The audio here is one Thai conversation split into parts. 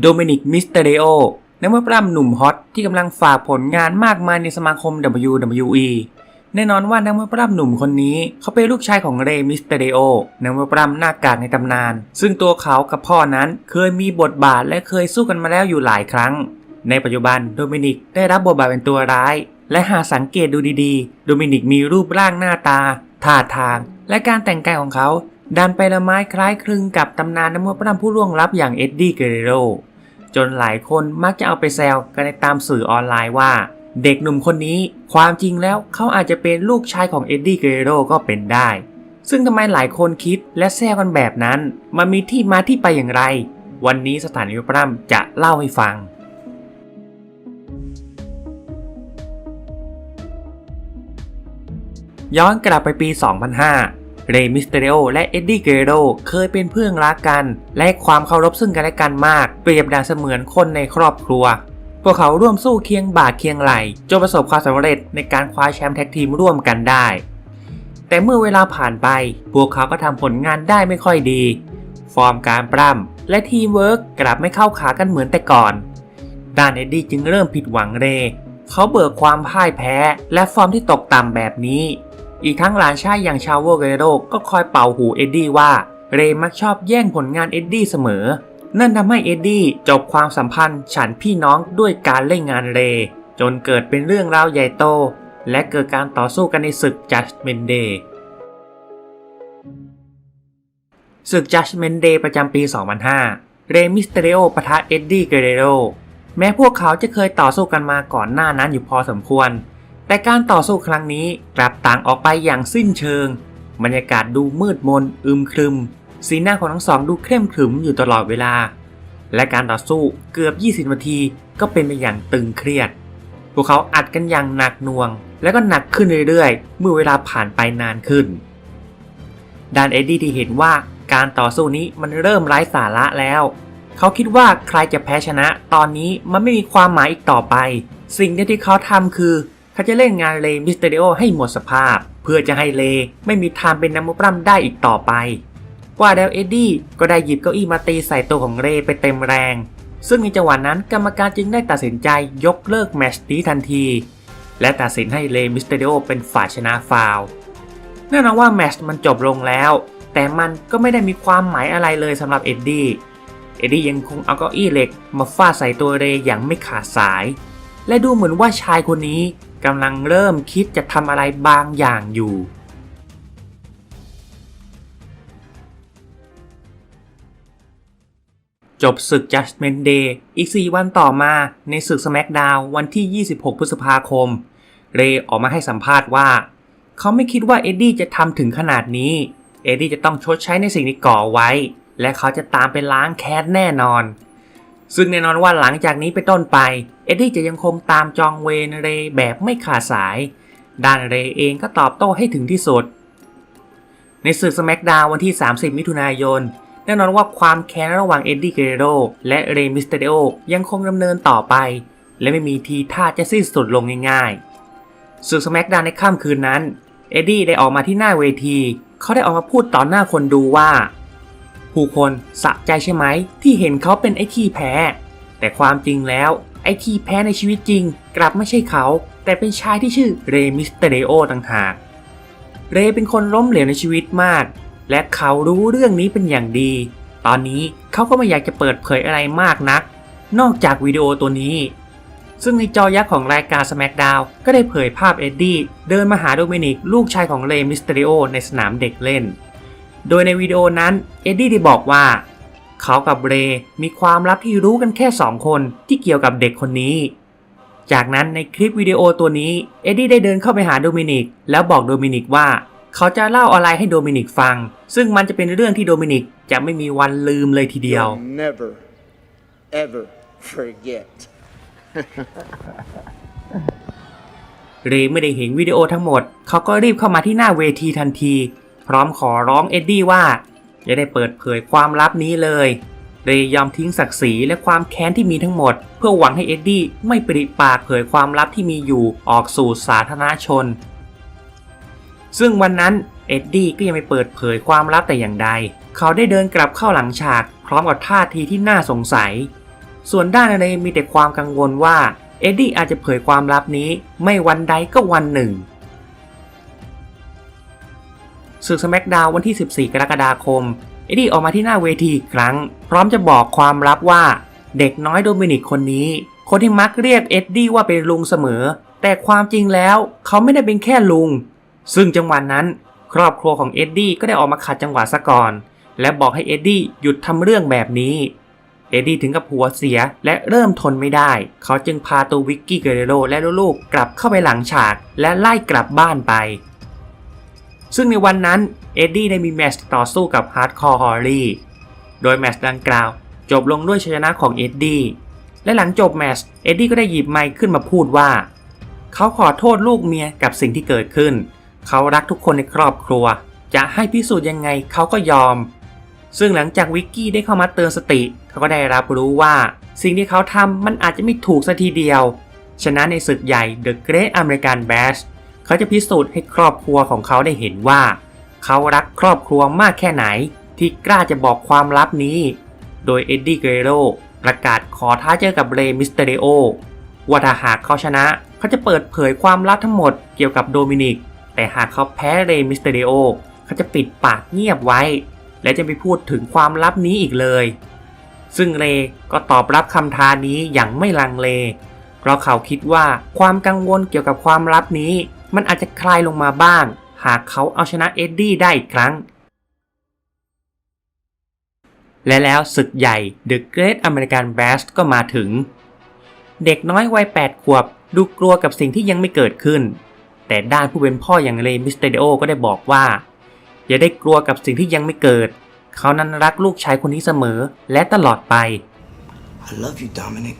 โดมินิก มิสเตเรโอนักมวยปล้ำหนุ่มฮอตที่กำลังฝากผลงานมากมายในสมาคม WWE แน่นอนว่านักมวยปล้ำหนุ่มคนนี้ เขาเป็นลูกชายของเรย์มิสเตเรโอนักมวยปล้ำหน้ากากในตำนาน ซึ่งตัวเขากับพ่อนั้นเคยมีบทบาทและเคยสู้กันมาแล้วอยู่หลายครั้ง ในปัจจุบันโดมินิกได้รับบทบาทเป็นตัวร้าย และหากสังเกตดูดีๆ โดมินิกมีรูปร่างหน้าตาท่าทาง และการแต่งกายของเขา ดันไปละไม้คล้ายคลึงกับตำนานนักมวยปล้ำผู้ล่วงลับอย่างเอ็ดดี้เกเรโรจนหลายคนมักจะเอาไปแซวกันในตามสื่อออนไลน์ว่า เด็กหนุ่มคนนี้ความจริงแล้วเขาอาจจะเป็นลูกชายของเอ็ดดี้เกเรโรก็เป็นได้ ซึ่งทำไมหลายคนคิดและแซวกันแบบนั้น มันมีที่มาที่ไปอย่างไร วันนี้สถานีวิปรัมจะเล่าให้ฟังย้อนกลับไปปี 2005 เรมิสเตเรโอและเอ็ดดี้เกเรโรเคยเป็นเพื่อนรักกัน และความเคารพซึ่งกันและกันมาก เปรียบดังเสมือนคนในครอบครัว พวกเขาร่วมสู้เคียงบ่าเคียงไหลจนประสบความสำเร็จในการคว้าแชมป์แท็กทีมร่วมกันได้ แต่เมื่อเวลาผ่านไป พวกเขาก็ทำผลงานได้ไม่ค่อยดี ฟอร์มการปล้ำและทีมเวิร์กกลับไม่เข้าขากันเหมือนแต่ก่อนด้านเอ็ดดี้จึงเริ่มผิดหวังเร เขาเบิกความพ่ายแพ้ และฟอร์มที่ตกต่ำแบบนี้ อีกทั้งหลานชายอย่างชาวโวเกโรก็คอยเป่าหูเอ็ดดี้ว่า เรย์มักชอบแย่งผลงานเอ็ดดี้เสมอ นั่นทำให้เอ็ดดี้จบความสัมพันธ์ฉันพี่น้องด้วยการเล่นงานเรย์จนเกิดเป็นเรื่องราวใหญ่โต และเกิดการต่อสู้กันในศึก Judgment Day ศึก Judgment Day ประจำปี 2005 เรมิสเตเรโอปะทะเอ็ดดี้เกเรโรแม้พวกเขาจะเคยต่อสู้กันมาก่อนหน้านั้นอยู่พอสมควร แต่การต่อสู้ครั้งนี้กลับต่างออกไปอย่างสิ้นเชิง บรรยากาศดูมืดมนอึมครึม สีหน้าของทั้งสองดูเคร่มขรึมอยู่ตลอดเวลา และการต่อสู้เกือบ 20 นาทีก็เป็นไปอย่างตึงเครียด พวกเขาอัดกันอย่างหนักหน่วง และก็หนักขึ้นเรื่อยๆ เมื่อเวลาผ่านไปนานขึ้นด้านเอ็ดดี้ที่เห็นว่าการต่อสู้นี้มันเริ่มไร้สาระแล้ว เขาคิดว่าใครจะแพ้ชนะตอนนี้มันไม่มีความหมายอีกต่อไป สิ่งเดียวที่เขาทำคือ เขาจะเล่นงานเลมิสเตอริโอให้หมดสภาพ เพื่อจะให้เลไม่มีทางเป็นนักมวยปล้ำได้อีกต่อไป ว่าแล้วเอ็ดดี้ก็ได้หยิบเก้าอี้มาตีใส่ตัวของเรไปเต็มแรง ซึ่งในจังหวะนั้นกรรมการจึงได้ตัดสินใจยกเลิกแมตช์นี้ทันที และตัดสินให้เลมิสเตอริโอเป็นฝ่ายชนะฟาวแน่นอนว่าแมตช์มันจบลงแล้ว แต่มันก็ไม่ได้มีความหมายอะไรเลยสำหรับเอ็ดดี้เอ็ดดี้ยังคงเอาเก้าอี้เหล็กมาฟาดใส่ตัวเรย์อย่างไม่ขาดสาย และดูเหมือนว่าชายคนนี้ กำลังเริ่มคิดจะทำอะไรบางอย่างอยู่ จบศึก Judgment Day อีก 4 วันต่อมาในศึก SmackDown วันที่ 26 พฤษภาคม เรย์ออกมาให้สัมภาษณ์ว่า เขาไม่คิดว่าเอ็ดดี้จะทำถึงขนาดนี้ เอ็ดดี้จะต้องชดใช้ในสิ่งที่ก่อไว้ และเขาจะตามไปล้างแค้นแน่นอน ซึ่งแน่นอนว่าหลังจากนี้ไปต้นไป เอ็ดดี้จะยังคงตามจองเวนเรแบบไม่ขาดสาย ด้านเรเองก็ตอบโต้ให้ถึงที่สุด ในศึกส c k กดาววันที่ 30 มิถุนายน แน่นอนว่าความแค้นระหว่างเอ็ดดี้เกเรโรและเรมิสเตเรโอยังคงดำเนินต่อไป และไม่มีทีท่าจะสิ้นสุดลงง่ายๆศึกส c k กดาวในค่ำคืนนั้น เอ็ดดี้ได้ออกมาที่หน้าเวที เขาได้ออกมาพูดต่อหน้าคนดูว่า ผู้คนสะใจใช่ไหม ที่เห็นเขาเป็นไอ้ที่แพ้ แต่ความจริงแล้ว ไอ้ที่แพ้ในชีวิตจริง กลับไม่ใช่เขา แต่เป็นชายที่ชื่อเรมิสเตเรโอต่างหาก เรเป็นคนล้มเหลวในชีวิตมาก และเขารู้เรื่องนี้เป็นอย่างดี ตอนนี้เขาก็ไม่อยากจะเปิดเผยอะไรมากนัก นอกจากวิดีโอตัวนี้ ซึ่งในจอยักษ์ของรายการ SmackDown ก็ได้เผยภาพเอ็ดดี้เดินมาหาโดมินิกลูกชายของเรมิสเตเรโอในสนามเด็กเล่น โดยในวิดีโอนั้นเอ็ดดี้ได้บอกว่า เขากับเรย์มีความลับที่รู้กันแค่สองคนที่เกี่ยวกับเด็กคนนี้ จากนั้นในคลิปวิดีโอตัวนี้เอ็ดดี้ได้เดินเข้าไปหาโดมินิกแล้วบอกโดมินิกว่า เขาจะเล่าอะไรให้โดมินิกฟัง ซึ่งมันจะเป็นเรื่องที่โดมินิกจะไม่มีวันลืมเลยทีเดียว You'll never, ever forget. เรย์ไม่ได้เห็นวิดีโอทั้งหมด เขาก็รีบเข้ามาที่หน้าเวทีทันที พร้อมขอร้องเอ็ดดี้ว่า อย่าได้เปิดเผยความลับนี้เลยเรย์ยอมทิ้งศักดิ์ศรีและความแค้นที่มีทั้งหมด เพื่อหวังให้เอ็ดดี้ไม่ปริปากเผยความลับที่มีอยู่ออกสู่สาธารณชน ซึ่งวันนั้นเอ็ดดี้ก็ยังไม่เปิดเผยความลับแต่อย่างใด เขาได้เดินกลับเข้าหลังฉาก พร้อมกับท่าทีที่น่าสงสัย ส่วนด้านเรย์มีแต่ความกังวลว่าเอ็ดดี้อาจจะเผยความลับนี้ไม่วันใดก็วันหนึ่ง ศึกสแมกดาววันที่ 14 กรกฎาคม เอ็ดดี้ออกมาที่หน้าเวทีอีกครั้ง พร้อมจะบอกความลับว่าเด็กน้อยโดมินิกคนนี้ คนที่มักเรียกเอ็ดดี้ว่าเป็นลุงเสมอ แต่ความจริงแล้วเขาไม่ได้เป็นแค่ลุง ซึ่งจังหวะนั้น ครอบครัวของเอ็ดดี้ก็ได้ออกมาขัดจังหวะซะก่อน และบอกให้เอ็ดดี้หยุดทำเรื่องแบบนี้เอ็ดดี้ถึงกับหัวเสียและเริ่มทนไม่ได้ เขาจึงพาตัววิกกี้เกเรโรและลูกๆกลับเข้าไปหลังฉาก และไล่กลับบ้านไป ซึ่งในวันนั้นเอ็ดดี้ได้มีแมตช์ต่อสู้กับฮาร์ดคอร์ฮอลลี่ โดยแมตช์ดังกล่าว จบลงด้วยชัยชนะของเอ็ดดี้และหลังจบแมตช์เอ็ดดี้ก็ได้หยิบไมค์ขึ้นมาพูดว่า เขาขอโทษลูกเมียกับสิ่งที่เกิดขึ้น เขารักทุกคนในครอบครัว จะให้พิสูจน์ยังไงเขาก็ยอม ซึ่งหลังจากวิกกี้ได้เข้ามาเตือนสติ เขาก็ได้รับรู้ว่า สิ่งที่เขาทำมันอาจจะไม่ถูกสัทีเดียวฉะนั้นในศึกใหญ่ The Great American Bash เขาจะพิสูจน์ให้ครอบครัวของเขาได้เห็นว่า เขารักครอบครัวมากแค่ไหน ที่กล้าจะบอกความลับนี้ โดยเอ็ดดี้เกเรโรประกาศขอท้าเจอกับเรมิสเตเรโอว่าถ้าหากเขาชนะเขาจะเปิดเผยความลับทั้งหมดเกี่ยวกับโดมินิก แต่หากเขาแพ้เรมิสเตเรโอเขาจะปิดปากเงียบไว้ และจะไม่พูดถึงความลับนี้อีกเลย ซึ่งเรก็ตอบรับคำท้านี้อย่างไม่ลังเล เพราะเขาคิดว่าความกังวลเกี่ยวกับความลับนี้ มันอาจจะคลายลงมาบ้าง หากเขาเอาชนะเอ็ดดี้ได้อีกครั้ง และแล้วศึกใหญ่ The Great American Bash ก็มาถึง เด็กน้อยวัย 8 ขวบดูกลัวกับสิ่งที่ยังไม่เกิดขึ้น แต่ด้านผู้เป็นพ่ออย่างเรย์มิสเตเดโอก็ได้บอกว่า อย่าได้กลัวกับสิ่งที่ยังไม่เกิด เขานั้นรักลูกชายคนนี้เสมอและตลอดไป I love you, Dominic.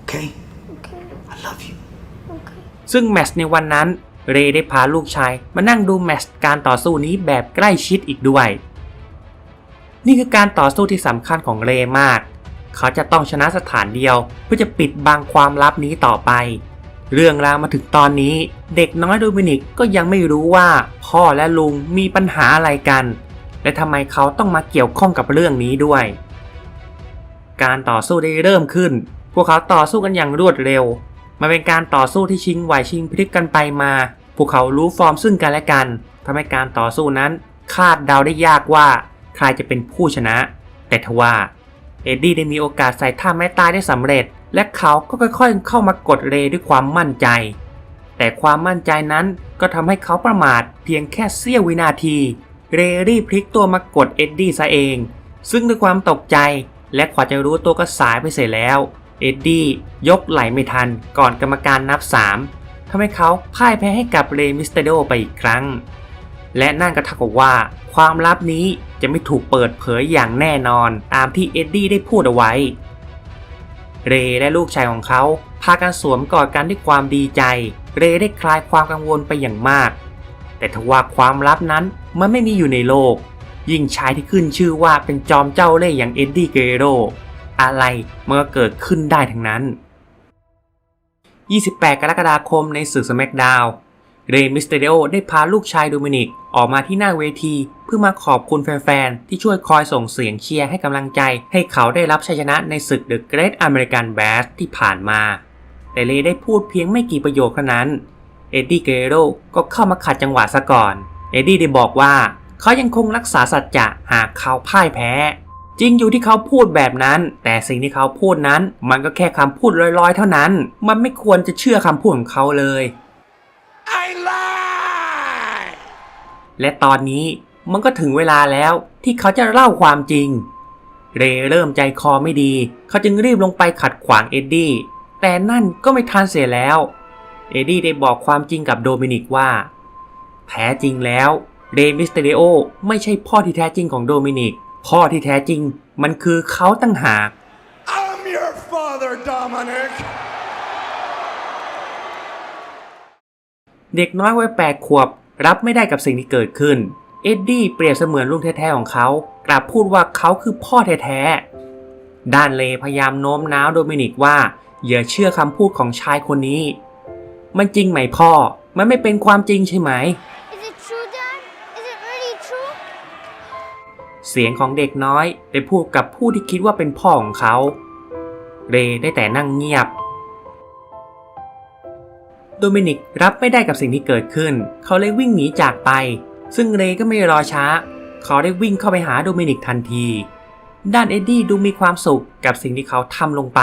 Okay? Okay, I love you. ซึ่งแมชในวันนั้นเรย์ได้พาลูกชายมานั่งดูแมชการต่อสู้นี้แบบใกล้ชิดอีกด้วย นี่คือการต่อสู้ที่สำคัญของเรย์มาก เขาจะต้องชนะสถานเดียวเพื่อจะปิดบังความลับนี้ต่อไป เรื่องราวมาถึงตอนนี้ เด็กน้อยโดมินิกก็ยังไม่รู้ว่าพ่อและลุงมีปัญหาอะไรกัน และทำไมเขาต้องมาเกี่ยวข้องกับเรื่องนี้ด้วย การต่อสู้ได้เริ่มขึ้น พวกเขาต่อสู้กันอย่างรวดเร็ว มันเป็นการต่อสู้ที่ชิงไหวชิงพลิกกันไปมาพวกเขารู้ฟอร์มซึ่งกันและกันทำให้การต่อสู้นั้นคาดเดาได้ยากว่าใครจะเป็นผู้ชนะ แต่ทว่าเอ็ดดี้ได้มีโอกาสใส่ท่าไม้ตายได้สำเร็จ และเขาก็ค่อยๆ เข้ามากดเรด้วยความมั่นใจ แต่ความมั่นใจนั้นก็ทำให้เขาประมาทเพียงแค่เสี้ยววินาที เรรีบพลิกตัวมากดเอ็ดดี้ซะเอง ซึ่งด้วยความตกใจและกว่าจะรู้ตัวก็สายไปเสียแล้ว เอ็ดดี้ยกไหลไม่ทันก่อนกรรมการนับ 3 ทำให้เขาพ่ายแพ้ให้กับเรมิสเตโดไปอีกครั้ง และนั่นก็เท่ากับว่า ความลับนี้จะไม่ถูกเปิดเผยอย่างแน่นอนตามที่เอ็ดดี้ได้พูดเอาไว้ เรย์และลูกชายของเขาพากันสวมกอดกันด้วยความดีใจ เรย์ได้คลายความกังวลไปอย่างมาก แต่ทว่าความลับนั้นมันไม่มีอยู่ในโลก ยิ่งชายที่ขึ้นชื่อว่าเป็นจอมเจ้าเล่ห์อย่างเอ็ดดี้เกเรโร อะไรมันก็เกิดขึ้นได้ทั้งนั้น 28 กรกฎาคมในสื่อสแมกดาวเรย์มิสเตเดโอได้พาลูกชายโดมินิกออกมาที่หน้าเวที เพื่อมาขอบคุณแฟนๆ ที่ช่วยคอยส่งเสียงเชียร์ให้กำลังใจ ให้เขาได้รับชัยชนะในศึก The Great American Bash ที่ผ่านมา แต่เรย์ได้พูดเพียงไม่กี่ประโยคเท่านั้น เอ็ดดี้เกเรโรก็เข้ามาขัดจังหวะซะก่อน เอ็ดดี้ได้บอกว่า เขายังคงรักษาสัจจะหากเขาพ่ายแพ้ จริงอยู่ที่เขาพูดแบบนั้น แต่สิ่งที่เขาพูดนั้น มันก็แค่คำพูดลอยๆ เท่านั้น มันไม่ควรจะเชื่อคำพูดของเขาเลย I lie! และตอนนี้มันก็ถึงเวลาแล้วที่เขาจะเล่าความจริง เรย์เริ่มใจคอไม่ดี เขาจึงรีบลงไปขัดขวางเอ็ดดี้ แต่นั่นก็ไม่ทันเสียแล้ว เอ็ดดี้ได้บอกความจริงกับโดมินิกว่า แท้จริงแล้ว เรย์มิสเตเรโอไม่ใช่พ่อที่แท้จริงของโดมินิก พ่อที่แท้จริงมันคือเขาตั้งหาก I'm your father, Dominic! เด็กน้อยวัยแปดขวบรับไม่ได้กับสิ่งที่เกิดขึ้น เอ็ดดี้เปรียบเสมือนลุงแท้ๆของเขา กลับพูดว่าเขาคือพ่อแท้ๆ ด้านเลพยายามโน้มน้าวโดมินิกว่าอย่าเชื่อคำพูดของชายคนนี้ มันจริงไหมพ่อ มันไม่เป็นความจริงใช่ไหม เสียงของเด็กน้อยได้พูดกับผู้ที่คิดว่าเป็นพ่อของเขา เรได้แต่นั่งเงียบ โดมินิกรับไม่ได้กับสิ่งที่เกิดขึ้น เขาเลยวิ่งหนีจากไป ซึ่งเรก็ไม่รอช้า เขาได้วิ่งเข้าไปหาโดมินิกทันที ด้านเอ็ดดี้ดูมีความสุขกับสิ่งที่เขาทำลงไป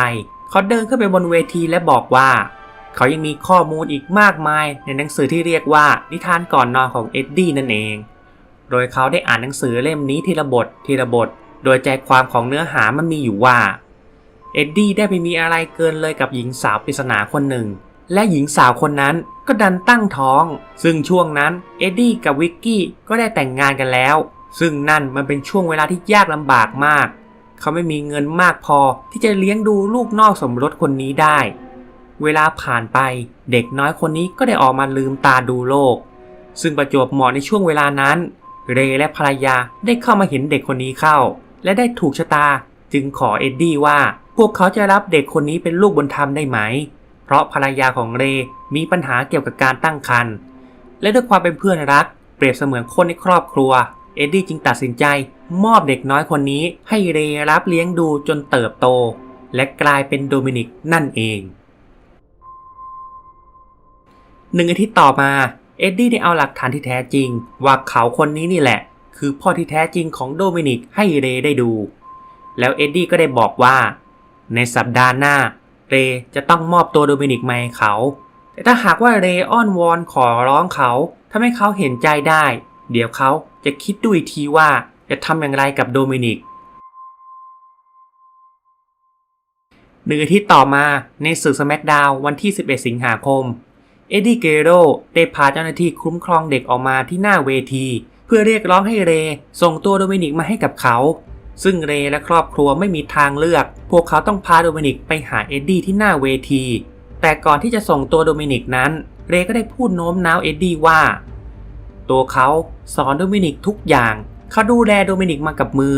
เขาเดินขึ้นไปบนเวทีและบอกว่า เขายังมีข้อมูลอีกมากมายในหนังสือที่เรียกว่านิทานก่อนนอนของเอ็ดดี้นั่นเอง โดยเขาได้อ่านหนังสือเล่มนี้ทีละบททีละบท โดยใจความของเนื้อหามันมีอยู่ว่า เอ็ดดี้ได้ไปมีอะไรเกินเลยกับหญิงสาวปริศนาคนหนึ่ง และหญิงสาวคนนั้นก็ดันตั้งท้อง ซึ่งช่วงนั้นเอ็ดดี้กับวิกกี้ก็ได้แต่งงานกันแล้ว ซึ่งนั่นมันเป็นช่วงเวลาที่ยากลำบากมาก เขาไม่มีเงินมากพอที่จะเลี้ยงดูลูกนอกสมรสคนนี้ได้ เวลาผ่านไปเด็กน้อยคนนี้ก็ได้ออกมาลืมตาดูโลก ซึ่งประจวบเหมาะในช่วงเวลานั้น เรย์และภรรยาได้เข้ามาเห็นเด็กคนนี้เข้า และได้ถูกชะตาจึงขอเอ็ดดี้ว่าพวกเขาจะรับเด็กคนนี้เป็นลูกบุญธรรมได้ไหม เพราะภรรยาของเรย์มีปัญหาเกี่ยวกับการตั้งครรภ์และด้วยความเป็นเพื่อนรัก เปรียบเสมือนคนในครอบครัว เอ็ดดี้จึงตัดสินใจ มอบเด็กน้อยคนนี้ให้เรย์รับเลี้ยงดูจนเติบโต และกลายเป็นโดมินิกนั่นเองหนึ่งอาทิตย์ต่อมา เอ็ดดี้ได้เอาหลักฐานที่แท้จริง ว่าเขาคนนี้นี่แหละ คือพ่อที่แท้จริงของโดมินิกให้เรได้ดู แล้วเอ็ดดี้ก็ได้บอกว่า ในสัปดาห์หน้า เรจะต้องมอบตัวโดมินิกมาให้เขา แต่ถ้าหากว่าเรอ้อนวอนขอร้องเขาทำให้เขาเห็นใจได้ เดี๋ยวเขาจะคิดดูอีกทีว่าจะทำอย่างไรกับโดมินิกหนึ่งอาทิตย์ต่อมาในศึกสแมกดาววันที่ 11 สิงหาคม เอ็ดดี้เกโรได้พาเจ้าหน้าที่คุ้มครองเด็กออกมาที่หน้าเวที เพื่อเรียกร้องให้เร ส่งตัวโดมินิกมาให้กับเขา ซึ่งเรและครอบครัวไม่มีทางเลือก พวกเขาต้องพาโดมินิกไปหาเอ็ดดี้ที่หน้าเวที แต่ก่อนที่จะส่งตัวโดมินิกนั้น เรก็ได้พูดโน้มน้าวเอ็ดดี้ว่า ตัวเขาสอนโดมินิกทุกอย่าง เขาดูแลโดมินิกมากับมือ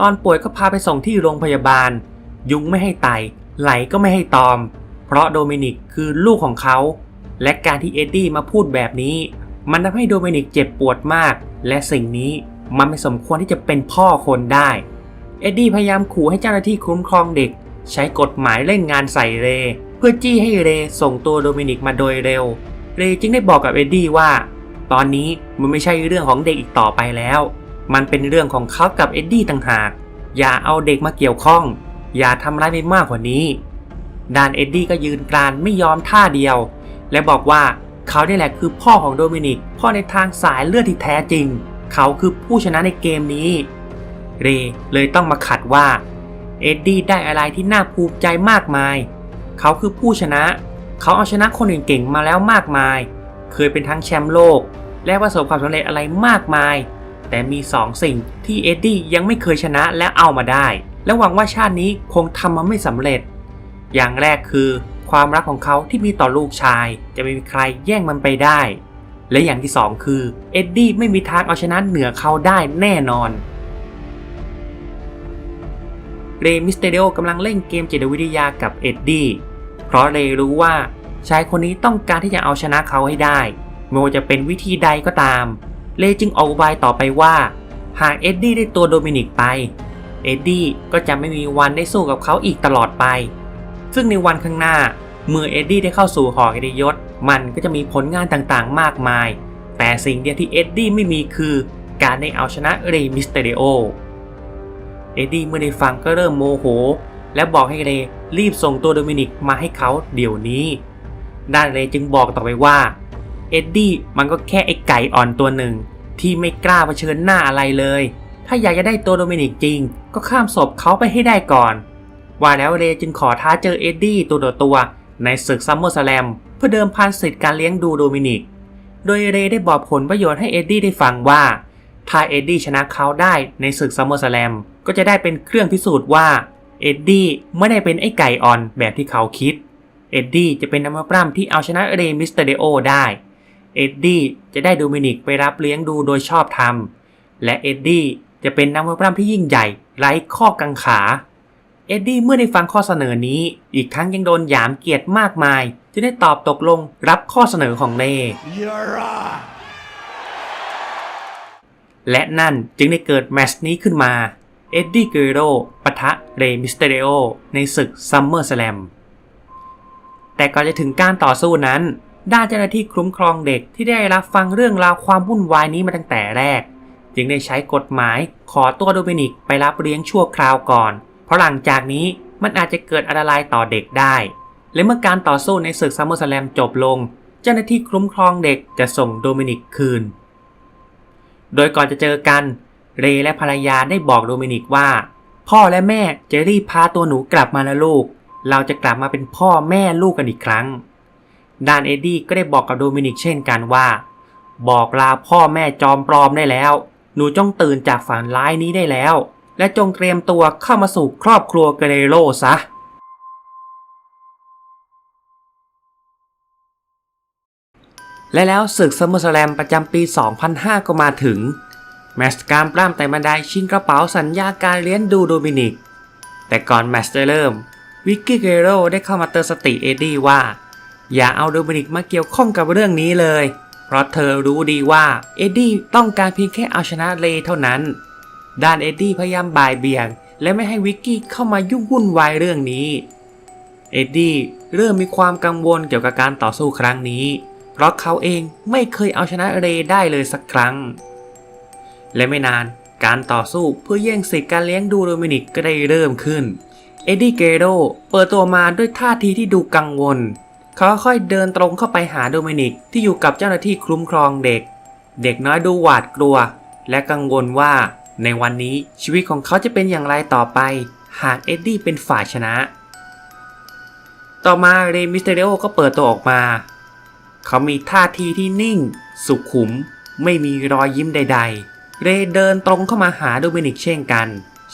ตอนป่วยก็พาไปส่งที่โรงพยาบาล ยุงไม่ให้ไต ไหลก็ไม่ให้ตอม เพราะโดมินิกคือลูกของเขา และการที่เอ็ดดี้มาพูดแบบนี้ มันทำให้โดมินิกเจ็บปวดมาก และสิ่งนี้มันไม่สมควรที่จะเป็นพ่อคนได้ เอ็ดดี้พยายามขู่ให้เจ้าหน้าที่คุ้มครองเด็ก ใช้กฎหมายเล่นงานใส่เร เพื่อจี้ให้เรส่งตัวโดมินิกมาโดยเร็ว เรจึงได้บอกกับเอ็ดดี้ว่า ตอนนี้มันไม่ใช่เรื่องของเด็กอีกต่อไปแล้ว มันเป็นเรื่องของเขากับเอ็ดดี้ต่างหาก อย่าเอาเด็กมาเกี่ยวข้อง อย่าทำร้ายไปมากกว่านี้ด้านเอ็ดดี้ก็ยืนกรานไม่ยอมท่าเดียว และบอกว่าเขาได้แหละคือพ่อของโดมินิก พ่อในทางสายเลือดที่แท้จริง เขาคือผู้ชนะในเกมนี้ เรเลยต้องมาขัดว่า เอ็ดดี้ได้อะไรที่น่าภูมิใจมากมาย เขาคือผู้ชนะ เขาเอาชนะคนอื่นเก่งมาแล้วมากมาย เคยเป็นทั้งแชมป์โลก และประสบความสำเร็จอะไรมากมาย แต่มีสองสิ่งที่เอ็ดดี้ยังไม่เคยชนะและเอามาได้ และหวังว่าชาตินี้คงทำมันไม่สำเร็จ อย่างแรกคือ ความรักของเขาที่มีต่อลูกชาย จะไม่มีใครแย่งมันไปได้ และอย่างที่สองคือเอ็ดดี้ไม่มีทางเอาชนะเหนือเขาได้แน่นอนเรมิสเตเดโอกำลังเล่นเกมจิตวิทยากับเอ็ดดี้ เพราะเรรู้ว่าชายคนนี้ต้องการที่จะเอาชนะเขาให้ได้ไม่ว่าจะเป็นวิธีใดก็ตาม เรจึงออกอุบายต่อไปว่า หากเอ็ดดี้ได้ตัวโดมินิกไป เอ็ดดี้ก็จะไม่มีวันได้สู้กับเขาอีกตลอดไป ซึ่งในวันข้างหน้า เมื่อเอ็ดดี้ได้เข้าสู่หอเกียรติยศ มันก็จะมีผลงานต่างๆ มากมาย แต่สิ่งเดียวที่เอ็ดดี้ไม่มีคือ การได้เอาชนะเรย์มิสเตเดโอ เอ็ดดี้เมื่อได้ฟังก็เริ่มโมโห และบอกให้เรย์รีบส่งตัวโดมินิกมาให้เขาเดี๋ยวนี้ ด้านเรย์จึงบอกต่อไปว่า เอ็ดดี้มันก็แค่ไอ้ไก่อ่อนตัวหนึ่ง ที่ไม่กล้าเผชิญหน้าอะไรเลย ถ้าอยากจะได้ตัวโดมินิกจริง ก็ข้ามศพเขาไปให้ได้ก่อน ว่าแล้วเรย์จึงขอท้าเจอเอ็ดดี้ตัวต่อตัว ในศึกซัมเมอร์สแลมเพื่อเดิมพันสิทธิ์การเลี้ยงดูโดมินิก โดยเรย์ได้บอกผลประโยชน์ให้เอ็ดดี้ได้ฟังว่า ถ้าเอ็ดดี้ชนะเขาได้ในศึกซัมเมอร์สแลมก็จะได้เป็นเครื่องพิสูจน์ว่าเอ็ดดี้ไม่ได้เป็นไอ้ไก่อ่อนแบบที่เขาคิด เอ็ดดี้จะเป็นนักมปล้ำที่เอาชนะเรย์มิสเตอร์เดโอได้ เอ็ดดี้จะได้โดมินิกไปรับเลี้ยงดูโดยชอบธรรม และเอ็ดดี้จะเป็นนักมวยปล้ำที่ยิ่งใหญ่ไร้ข้อกังขา เอ็ดดี้เมื่อได้ฟังข้อเสนอนี้ อีกทั้งยังโดนหยามเกียรติมากมายจึงได้ตอบตกลงรับข้อเสนอของเรย์ You're on. และนั่นจึงได้เกิดแมชนี้ขึ้นมา เอ็ดดี้เกรโรปะทะเรมิสเตเรโอในศึกซัมเมอร์สแลม แต่ก่อนจะถึงการต่อสู้นั้น ด้านเจ้าหน้าที่คุ้มครองเด็กที่ได้รับฟังเรื่องราวความวุ่นวายนี้มาตั้งแต่แรก จึงได้ใช้กฎหมายขอตัวโดมินิกไปรับเลี้ยงชั่วคราวก่อน เพราะหลังจากนี้มันอาจจะเกิดอันตรายต่อเด็กได้ และเมื่อการต่อสู้ในศึกซัมเมอร์สแลมจบลง เจ้าหน้าที่คุ้มครองเด็กจะส่งโดมินิกคืน โดยก่อนจะเจอกัน เรและภรรยาได้บอกโดมินิกว่า พ่อและแม่จะรีบพาตัวหนูกลับมาแล้วลูก เราจะกลับมาเป็นพ่อแม่ลูกกันอีกครั้งด้านเอ็ดดี้ก็ได้บอกกับโดมินิกเช่นกันว่า บอกลาพ่อแม่จอมปลอมได้แล้ว หนูจ้องตื่นจากฝันร้ายนี้ได้แล้ว และจงเตรียมตัวเข้ามาสู่ครอบครัวเกเรโรซะและแล้วศึกซัมเมอร์สแลมประจำปี 2005 ก็มาถึง แมตการปล้ำแต่บันไดชิงกระเป๋าสัญญาการเลี้ยงดูโดมินิก แต่ก่อนแมตช์จะเริ่ม วิกกี้เกโรได้เข้ามาเตือนสติเอ็ดดี้ว่า อย่าเอาโดมินิกมาเกี่ยวข้องกับเรื่องนี้เลย เพราะเธอรู้ดีว่าเอ็ดดี้ต้องการเพียงแค่เอาชนะเลเท่านั้น ด้านเอ็ดดี้พยายามบ่ายเบี่ยง และไม่ให้วิกกี้เข้ามายุ่งวุ่นวายเรื่องนี้ เอ็ดดี้เริ่มมีความกังวลเกี่ยวกับการต่อสู้ครั้งนี้ เพราะเขาเองไม่เคยเอาชนะเรย์ได้เลยสักครั้ง และไม่นานการต่อสู้เพื่อแย่งสิทธิ์การเลี้ยงดูโดมินิกก็ได้เริ่มขึ้น เอ็ดดี้เกโรเปิดตัวมาด้วยท่าทีที่ดูกังวล เขาค่อยเดินตรงเข้าไปหาโดมินิกที่อยู่กับเจ้าหน้าที่คุ้มครองเด็ก เด็กน้อยดูหวาดกลัว และกังวลว่า ในวันนี้ชีวิตของเขาจะเป็นอย่างไรต่อไป หากเอ็ดดี้เป็นฝ่ายชนะ ต่อมาเรมิสเตเรโอก็เปิดตัวออกมา เขามีท่าทีที่นิ่ง สุขุม ไม่มีรอยยิ้มใด ๆ เรเดินตรงเข้ามาหาโดมินิกเช่นกัน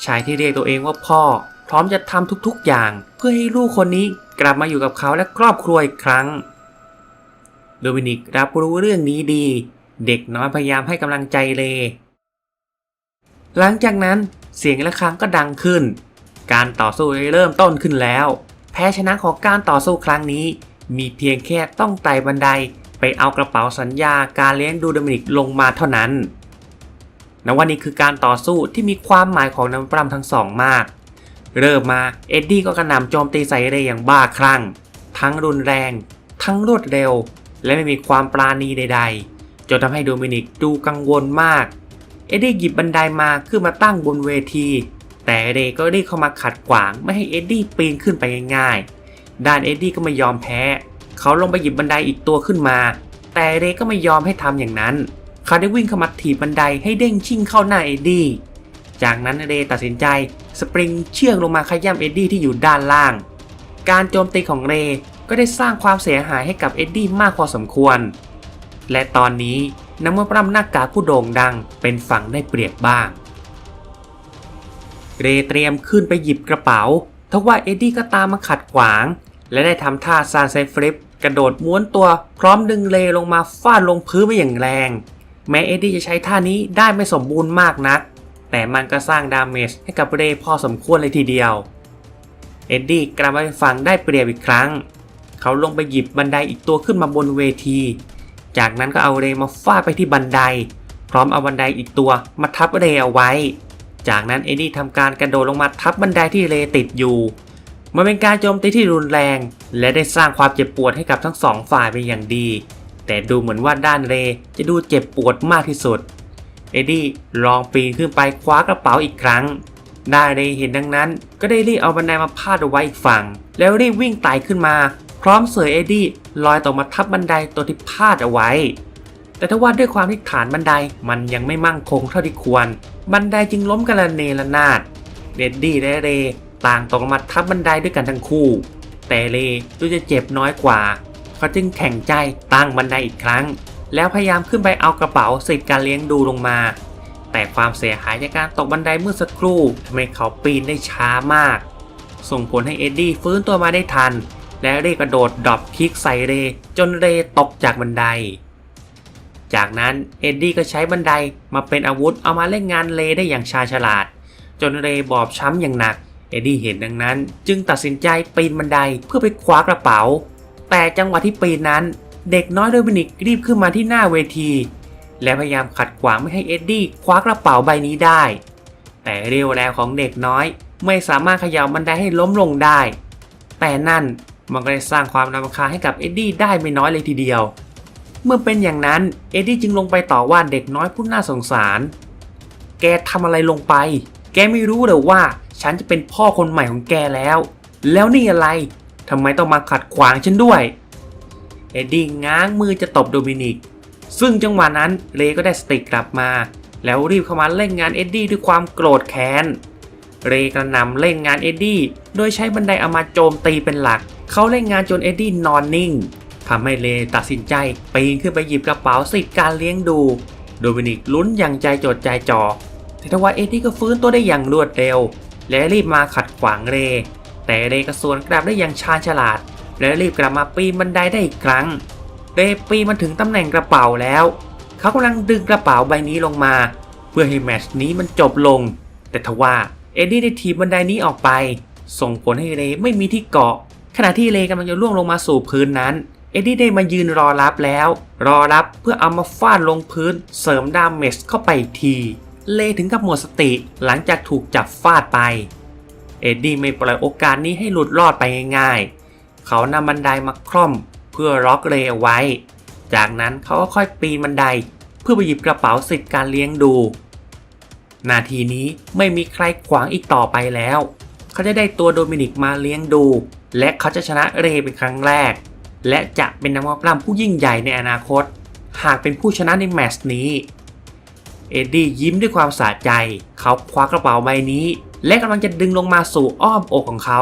ชายที่เรียกตัวเองว่าพ่อ พร้อมจะทำทุกๆอย่าง เพื่อให้ลูกคนนี้กลับมาอยู่กับเขาและครอบครัวอีกครั้ง โดมินิกรับรู้เรื่องนี้ดี เด็กน้อยพยายามให้กำลังใจเรย์ หลังจากนั้นเสียงะระฆังก็ดังขึ้น การต่อสู้เริ่มต้นขึ้นแล้ว แพ้ชนะของการต่อสู้ครั้งนี้ มีเพียงแค่ต้องไต่บันไดไปเอากระเป๋าสัญญาการเลี้ยงดูโดมินิกลงมาเท่านั้นนวันนี้คือการต่อสู้ที่มีความหมายของน้ำปล้ำทั้งสองมาก เริ่มมาเอ็ดดี้ก็กระหน่ำโจมตีใส่เรย์อย่างบ้าคลั่ง ทั้งรุนแรง ทั้งรวดเร็ว และไม่มีความปราณีใด ๆ จนทำให้โดมินิกดูกังวลมาก เอ็ดดี้หยิบบันไดมาขึ้นมาตั้งบนเวที แต่เรย์ก็รีบเข้ามาขัดขวางไม่ให้เอ็ดดี้ปีนขึ้นไปง่ายๆ ด้านเอ็ดดี้ก็ไม่ยอมแพ้ เขาลงไปหยิบบันไดอีกตัวขึ้นมา แต่เรย์ก็ไม่ยอมให้ทำอย่างนั้น เขาได้วิ่งเข้ามาถีบบันไดให้เด้งชิ่งเข้าหน้าเอ็ดดี้ จากนั้นเรย์ตัดสินใจสปริงเชื่องลงมาขย้ำเอ็ดดี้ที่อยู่ด้านล่าง การโจมตีของเรย์ก็ได้สร้างความเสียหายให้กับเอ็ดดี้มากพอสมควร และตอนนี้นักมวยปล้ำหน้ากากผู้โด่งดังเป็นฝั่งได้เปรียบบ้าง เรเตรียมขึ้นไปหยิบกระเป๋าทว่าเอ็ดดี้ก็ตามมาขัดขวาง และได้ทำท่าซานเซฟลิปกระโดดม้วนตัวพร้อมดึงเรย์ลงมาฟาดลงพื้นไปอย่างแรง แม้เอ็ดดี้จะใช้ท่านี้ได้ไม่สมบูรณ์มากนัก แต่มันก็สร้างดาเมจให้กับเรพอสมควรเลยทีเดียว เอ็ดดี้กลับมาเป็นฝั่งได้เปรียบอีกครั้ง เขาลงไปหยิบบันไดอีกตัวขึ้นมาบนเวที จากนั้นก็เอาเรย์มาฟาดไปที่บันได พร้อมเอาบันไดอีกตัวมาทับเรย์เอาไว้ จากนั้นเอ็ดดี้ทำการกระโดดลงมาทับบันไดที่เรย์ติดอยู่ มันเป็นการโจมตีที่รุนแรง และได้สร้างความเจ็บปวดให้กับทั้งสองฝ่ายเป็นอย่างดี แต่ดูเหมือนว่าด้านเรย์จะดูเจ็บปวดมากที่สุด เอ็ดดี้ลองปีนขึ้นไปคว้ากระเป๋าอีกครั้งด้านเรย์เห็นดังนั้น ก็ได้รีบเอาบันไดมาพาดเอาไว้อีกฝั่ง แล้วรีบวิ่งไต่ขึ้นมา พร้อมเสยเอ็ดดี้ลอยตกมาทับบันไดตัวที่พาดเอาไว้ แต่ถ้าว่าด้วยความที่ฐานบันไดมันยังไม่มั่งคงเท่าที่ควร บันไดจึงล้มกันระเนระนาดเอ็ดดี้และเรต่างตกลงมาทับบันไดด้วยกันทั้งคู่ แต่เรดูจะเจ็บน้อยกว่า เขาจึงแข่งใจตั้งบันไดอีกครั้ง แล้วพยายามขึ้นไปเอากระเป๋าสิทธิ์การเลี้ยงดูลงมา แต่ความเสียหายจากการตกบันไดเมื่อสักครู่ทำให้เขาปีนได้ช้ามาก ส่งผลให้เอ็ดดี้ฟื้นตัวมาได้ทัน และเรกระโดดดรอปคิกใส่เร จนเรตกจากบันได จากนั้นเอ็ดดี้ก็ใช้บันไดมาเป็นอาวุธเอามาเล่นงานเรได้อย่างชาญฉลาด จนเรบอบช้ำอย่างหนัก เอ็ดดี้เห็นดังนั้น จึงตัดสินใจปีนบันไดเพื่อไปคว้ากระเป๋า แต่จังหวะที่ปีนนั้น เด็กน้อยโดมินิกรีบขึ้นมาที่หน้าเวที และพยายามขัดขวางไม่ให้เอ็ดดี้คว้ากระเป๋าใบนี้ได้ แต่เรียวแรงของเด็กน้อยไม่สามารถเขย่าบันไดให้ล้มลงได้ แต่นั่น มันก็ได้สร้างความรำคาญให้กับเอ็ดดี้ได้ไม่น้อยเลยทีเดียว เมื่อเป็นอย่างนั้นเอ็ดดี้จึงลงไปต่อว่าเด็กน้อยผู้น่าสงสาร แกทำอะไรลงไป แกไม่รู้เหรอว่าฉันจะเป็นพ่อคนใหม่ของแกแล้ว แล้วนี่อะไรทำไมต้องมาขัดขวางฉันด้วย เอ็ดดี้ง้างมือจะตบโดมินิก ซึ่งจังหวะนั้นเรก็ได้สติกลับมา แล้วรีบเข้ามาเล่นงานเอ็ดดี้ด้วยความโกรธแค้น เรกระนำเล่นงานเอ็ดดี้โดยใช้บันไดเอามาโจมตีเป็นหลัก เขาเล่นงานจนเอ็ดดี้นอนนิ่งทำให้เรย์ตัดสินใจปีนขึ้นไปหยิบกระเป๋าสิทธิ์การเลี้ยงดู โดมินิกลุ้นอย่างใจจดใจจ่อแต่ทว่าเอ็ดดี้ก็ฟื้นตัวได้อย่างรวดเร็ว และรีบมาขัดขวางเรย์แต่เรย์ก็สวนกลับได้อย่างชาญฉลาด และรีบกลับมาปีนบันไดได้อีกครั้งเรย์ปีนมาถึงตำแหน่งกระเป๋าแล้ว เขากำลังดึงกระเป๋าใบนี้ลงมา เพื่อให้แมตชนี้มันจบลง แต่ทว่าเอ็ดดี้ได้ถีบบันไดนี้ออกไป ส่งผลให้เรย์ไม่มีที่เกาะ ขณะที่เรย์กำลังจะล่วงลงมาสู่พื้นนั้น เอ็ดดี้ได้มายืนรอรับแล้ว รอรับเพื่อเอามาฟาดลงพื้น เสริมดาเมจเข้าไปที เลถึงกับหมดสติหลังจากถูกจับฟาดไป เอ็ดดี้ไม่ปล่อยโอกาสนี้ให้หลุดรอดไปง่ายๆ เขานำบันไดมาคล่อม เพื่อล็อกเรย์เอาไว้ จากนั้นเขาก็ค่อยปีนบันได เพื่อไปหยิบกระเป๋าสิทธิ์การเลี้ยงดู นาทีนี้ไม่มีใครขวางอีกต่อไปแล้ว เขาจะได้ตัวโดมินิกมาเลี้ยงดู และเขาจะชนะเรย์เป็นครั้งแรก และจะเป็นนักมวยปล้ำผู้ยิ่งใหญ่ในอนาคต หากเป็นผู้ชนะในแมตช์นี้ เอ็ดดี้ยิ้มด้วยความสะใจ เขาคว้ากระเป๋าใบนี้ และกำลังจะดึงลงมาสู่อ้อมอกของเขา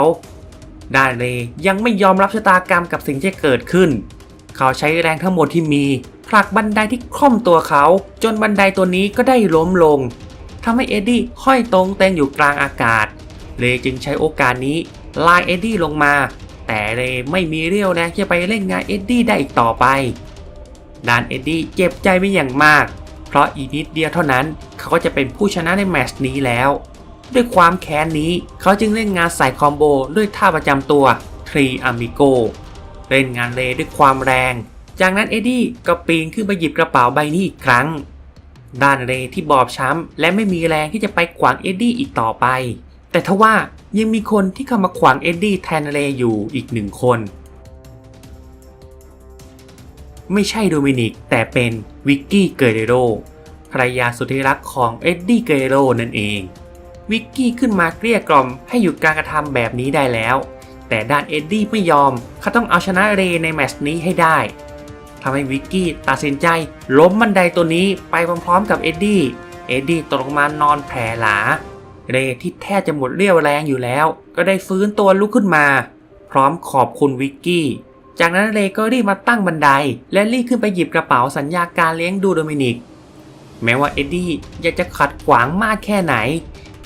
ด้านเรย์ยังไม่ยอมรับชะตากรรมกับสิ่งที่เกิดขึ้น เขาใช้แรงทั้งหมดที่มีผลักบันไดที่คล่อมตัวเขา จนบันไดตัวนี้ก็ได้ล้มลงทำให้เอ็ดดี้ห้อยตรงเต้นอยู่กลางอากาศ เรย์จึงใช้โอกาสนี้ ลายเอ็ดดี้ลงมา แต่เรย์ไม่มีเรี่ยวแรงที่จะไปเล่นงานเอ็ดดี้ได้อีกต่อไปด้านเอ็ดดี้เจ็บใจเป็นอย่างมาก เพราะอีกนิดเดียวเท่านั้น เขาก็จะเป็นผู้ชนะในแมตช์นี้แล้ว ด้วยความแค้นนี้เขาจึงเล่นงานใส่คอมโบด้วยท่าประจำตัวทรีอามิโกเล่นงานเรย์ด้วยความแรง จากนั้นเอ็ดดี้ก็ปีนขึ้นไปหยิบกระเป๋าใบนี้อีกครั้ง ด้านเรย์ที่บอบช้ำและไม่มีแรงที่จะไปขวางเอ็ดดี้อีกต่อไป แต่ทว่า ยังมีคนที่เข้ามาขวางเอ็ดดี้แทนเรย์อยู่อีกหนึ่งคน ไม่ใช่โดมินิกแต่เป็นวิกกี้เกเรโรภรรยาสุดที่รักของเอ็ดดี้เกเรโรนั่นเอง วิกกี้ขึ้นมาเกลี้ยกล่อมให้หยุดการกระทำแบบนี้ได้แล้ว แต่ด้านเอ็ดดี้ไม่ยอมเขาต้องเอาชนะเรย์ในแมตช์นี้ให้ได้ทำให้วิกกี้ตัดสินใจล้มบันไดตัวนี้ไปพร้อมๆกับเอ็ดดี้ เอ็ดดี้ตกลงมานอนแผ่หลา เรที่แทบจะหมดเรี่ยวแรงอยู่แล้ว ก็ได้ฟื้นตัวลุกขึ้นมา พร้อมขอบคุณวิกกี้ จากนั้นเรก็รีบมาตั้งบันได และรีบขึ้นไปหยิบกระเป๋าสัญญาการเลี้ยงดูโดมินิก แม้ว่าเอ็ดดี้อยากจะขัดขวางมากแค่ไหน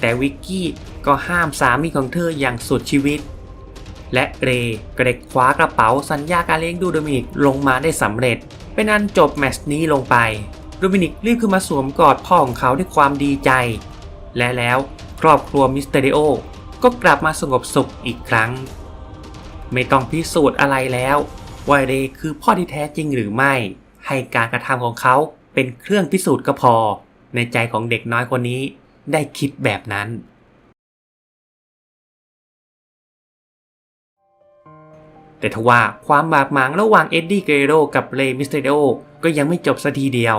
แต่วิกกี้ก็ห้ามสามีของเธออย่างสุดชีวิต และเรก็ได้คว้ากระเป๋าสัญญาการเลี้ยงดูโดมินิกลงมาได้สำเร็จ เป็นอันจบแมตช์นี้ลงไป โดมินิกรีบขึ้นมาสวมกอดพ่อของเขาด้วยความดีใจ และแล้วครอบครัวมิสเตอริโอก็กลับมาสงบสุขอีกครั้ง ไม่ต้องพิสูจน์อะไรแล้วว่าเรย์คือพ่อที่แท้จริงหรือไม่ ให้การกระทำของเขาเป็นเครื่องพิสูจน์ก็พอ ในใจของเด็กน้อยคนนี้ได้คิดแบบนั้น แต่ทว่าความบาดหมางระหว่างเอ็ดดี้เกรโรกับเรมิสเตโรก็ยังไม่จบสัทีเดียว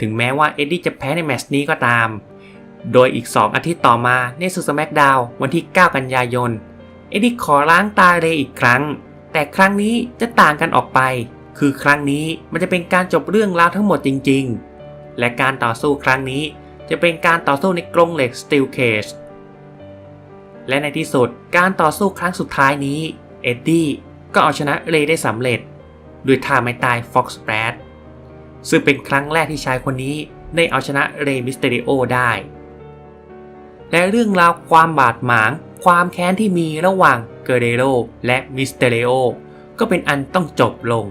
ถึงแม้ว่าเอ็ดดี้จะแพ้ในแมตช์นี้ก็ตาม โดยอีก 2 อาทิตย์ต่อมาในสุดสแมกดาววันที่ 9 กันยายน เอ็ดดี้ขอล้างตาเรอีกครั้ง แต่ครั้งนี้จะต่างกันออกไป คือครั้งนี้มันจะเป็นการจบเรื่องราวทั้งหมดจริง ๆ และการต่อสู้ครั้งนี้จะเป็นการต่อสู้ในกรงเหล็กสตีลเคจและในที่สุดการต่อสู้ครั้งสุดท้ายนี้ เอ็ดดี้ก็เอาชนะเรได้สำเร็จ ด้วยท่าไม้ตายฟ็อกซ์แรดซึ่งเป็นครั้งแรกที่ชายคนนี้ได้เอาชนะเรมิสเตอริโอได้ และเรื่องราวความบาดหมาง ความแค้นที่มีระหว่างเกเรโรและมิสเตเรโอก็เป็นอันต้องจบลง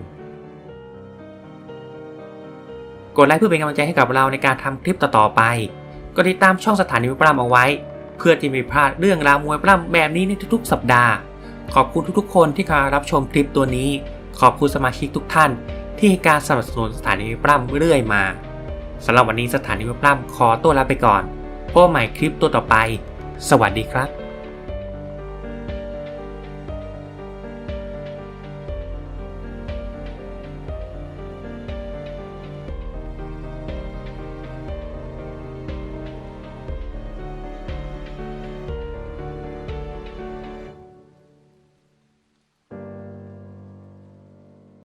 กดไลค์เพื่อเป็นกำลังใจให้กับเราในการทำคลิปต่อๆไปกดติดตามช่องสถานีมวยปล้ำเอาไว้ เพื่อที่ไม่พลาดเรื่องราวมวยปล้ำแบบนี้ในทุกๆ สัปดาห์ ขอบคุณทุกๆ คนที่มารับชมคลิปตัวนี้ ขอบคุณสมาชิกทุกท่าน ที่ให้การสนับสนุนสถานีมวยปล้ำเรื่อยมาสำหรับวันนี้สถานีเว็บล่ำขอตัวลาไปก่อน พบใหม่คลิปตัวต่อไป สวัสดีครับ